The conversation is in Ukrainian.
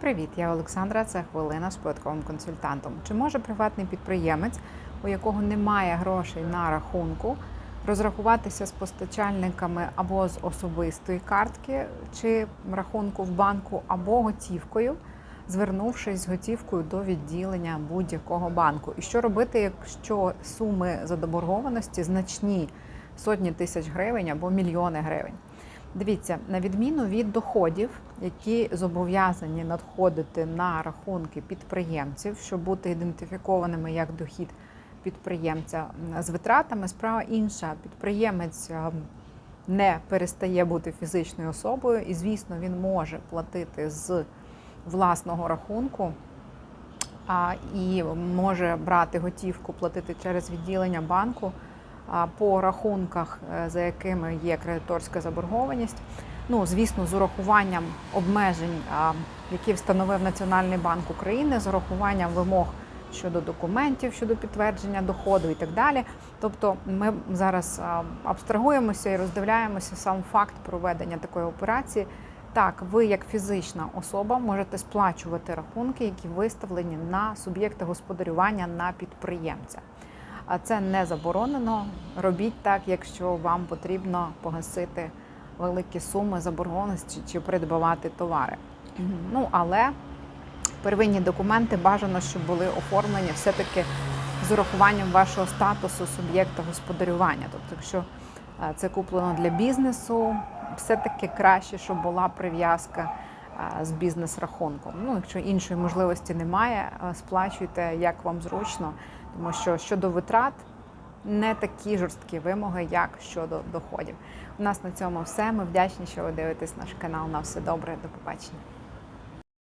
Привіт, я Олександра. Це хвилина з податковим консультантом. Чи може приватний підприємець, у якого немає грошей на рахунку, розрахуватися з постачальниками або з особистої картки чи рахунку в банку, або готівкою, звернувшись з готівкою до відділення будь-якого банку? І що робити, якщо суми заборгованості значні сотні тисяч гривень або мільйони гривень? Дивіться, на відміну від доходів, які зобов'язані надходити на рахунки підприємців, щоб бути ідентифікованими як дохід підприємця з витратами, справа інша. Підприємець е, не перестає бути фізичною особою, і, звісно, він може платити з власного рахунку а, і може брати готівку, платити через відділення банку по рахунках, е, за якими є кредиторська заборгованість. Ну, звісно, з урахуванням обмежень, які встановив Національний банк України, з урахуванням вимог щодо документів, щодо підтвердження доходу і так далі. Тобто, ми зараз абстрагуємося і роздивляємося сам факт проведення такої операції. Так, ви як фізична особа можете сплачувати рахунки, які виставлені на суб'єкти господарювання на підприємця. А це не заборонено. Робіть так, якщо вам потрібно погасити великі суми заборгованості чи придбавати товари. Ну але первинні документи бажано, щоб були оформлені все-таки з урахуванням вашого статусу суб'єкта господарювання. Тобто, якщо е, це куплено для бізнесу, все-таки краще, щоб була прив'язка е, з бізнес-рахунком. Ну, якщо іншої можливості немає, е, сплачуйте як вам зручно, тому що щодо витрат не такі жорсткі вимоги, як щодо доходів. У нас на цьому все. Ми вдячні, що ви дивитесь наш канал. На все добре, до побачення.